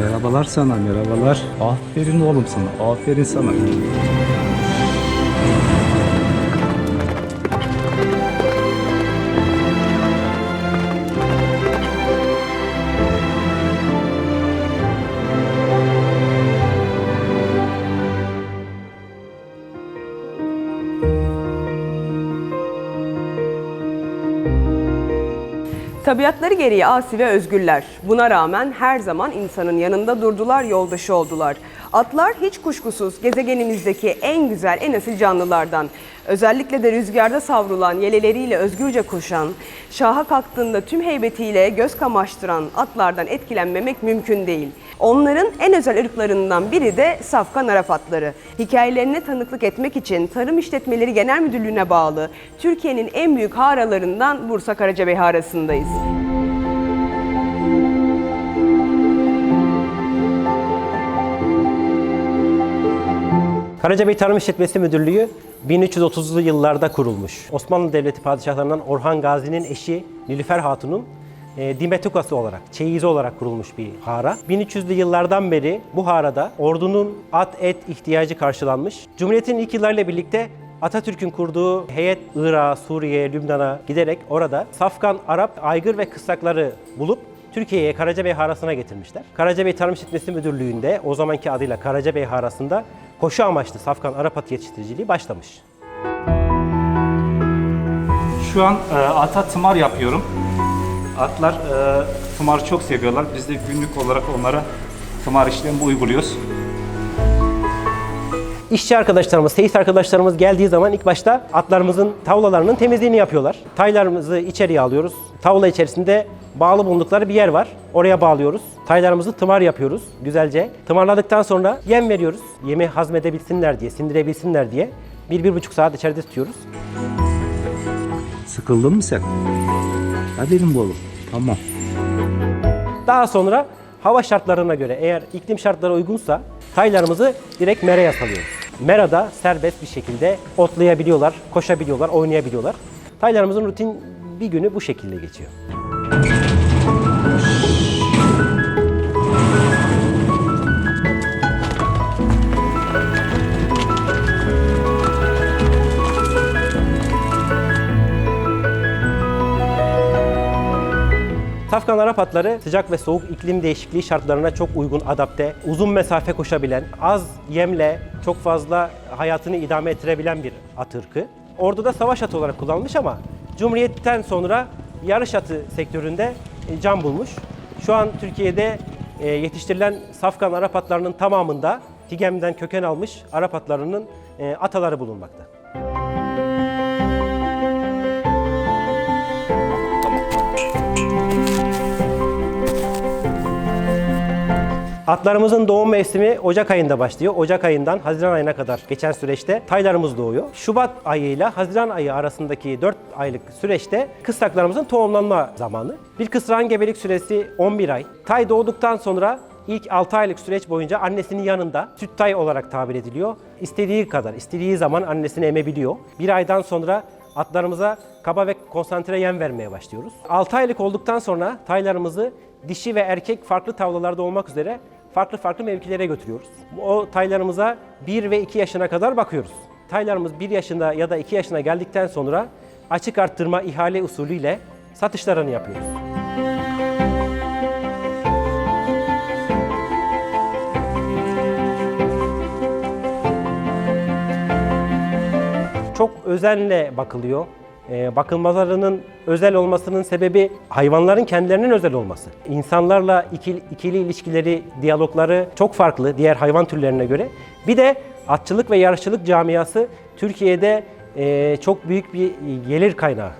Merhabalar sana, merhabalar. Aferin oğlum sana, aferin sana. Tabiatları gereği asi ve özgürler. Buna rağmen her zaman insanın yanında durdular, yoldaşı oldular. Atlar hiç kuşkusuz gezegenimizdeki en güzel, en asil canlılardan. Özellikle de rüzgarda savrulan, yeleleriyle özgürce koşan, şaha kalktığında tüm heybetiyle göz kamaştıran atlardan etkilenmemek mümkün değil. Onların en özel ırklarından biri de Safkan Arap atları. Hikayelerine tanıklık etmek için Tarım İşletmeleri Genel Müdürlüğü'ne bağlı Türkiye'nin en büyük haralarından Bursa Karacabey Harası'ndayız. Karacabey Tarım İşletmesi Müdürlüğü 1330'lu yıllarda kurulmuş. Osmanlı Devleti padişahlarından Orhan Gazi'nin eşi Nilüfer Hatun'un e, dimetukası olarak, çeyizi olarak kurulmuş bir hara. 1300'lü yıllardan beri bu harada ordunun at et ihtiyacı karşılanmış. Cumhuriyet'in ilk yıllarıyla birlikte Atatürk'ün kurduğu heyet Irak'a, Suriye, Lübnan'a giderek orada Safkan, Arap, aygır ve kısrakları bulup Türkiye'ye Karacabey Harası'na getirmişler. Karacabey Tarım İşletmesi Müdürlüğü'nde o zamanki adıyla Karacabey Harası'nda koşu amaçlı Safkan Arap at yetiştiriciliği başlamış. Şu an e, ata tımar yapıyorum. Atlar e, tımarı çok seviyorlar. Biz de günlük olarak onlara tımar işlemi uyguluyoruz. İşçi arkadaşlarımız, seyis arkadaşlarımız geldiği zaman ilk başta atlarımızın tavlalarının temizliğini yapıyorlar. Taylarımızı içeriye alıyoruz. Tavla içerisinde bağlı bulundukları bir yer var. Oraya bağlıyoruz. Taylarımızı tımar yapıyoruz güzelce. Tımarladıktan sonra yem veriyoruz. Yemi hazmedebilsinler diye, sindirebilsinler diye. Bir, bir buçuk saat içeride tutuyoruz. Sıkıldın mı sen? Hadi benim oğlum. Tamam. Daha sonra hava şartlarına göre eğer iklim şartları uygunsa taylarımızı direkt meraya salıyoruz. Merada serbest bir şekilde otlayabiliyorlar, koşabiliyorlar, oynayabiliyorlar. Taylarımızın rutin bir günü bu şekilde geçiyor. Safkan Arap atları sıcak ve soğuk iklim değişikliği şartlarına çok uygun adapte, uzun mesafe koşabilen, az yemle çok fazla hayatını idame ettirebilen bir at ırkı. Ordu'da savaş atı olarak kullanılmış ama Cumhuriyet'ten sonra yarış atı sektöründe e, can bulmuş. Şu an Türkiye'de e, yetiştirilen Safkan Arap atlarının tamamında Tigem'den köken almış Arap atlarının e, ataları bulunmakta. Atlarımızın doğum mevsimi Ocak ayında başlıyor. Ocak ayından Haziran ayına kadar geçen süreçte taylarımız doğuyor. Şubat ayıyla Haziran ayı arasındaki 4 aylık süreçte kısraklarımızın tohumlanma zamanı. Bir kısrağın gebelik süresi 11 ay. Tay doğduktan sonra ilk 6 aylık süreç boyunca annesinin yanında süt tay olarak tabir ediliyor. İstediği kadar, istediği zaman annesini emebiliyor. Bir aydan sonra atlarımıza kaba ve konsantre yem vermeye başlıyoruz. 6 aylık olduktan sonra taylarımızı dişi ve erkek farklı tavlalarda olmak üzere farklı farklı mevkilere götürüyoruz. O taylarımıza 1 ve 2 yaşına kadar bakıyoruz. Taylarımız 1 yaşında ya da 2 yaşına geldikten sonra açık arttırma ihale usulüyle satışlarını yapıyoruz. çok özenle bakılıyor. Ee, bakılmalarının özel olmasının sebebi hayvanların kendilerinin özel olması. İnsanlarla ikili, ikili ilişkileri, diyalogları çok farklı diğer hayvan türlerine göre. Bir de atçılık ve yarışçılık camiası Türkiye'de e, çok büyük bir gelir kaynağı.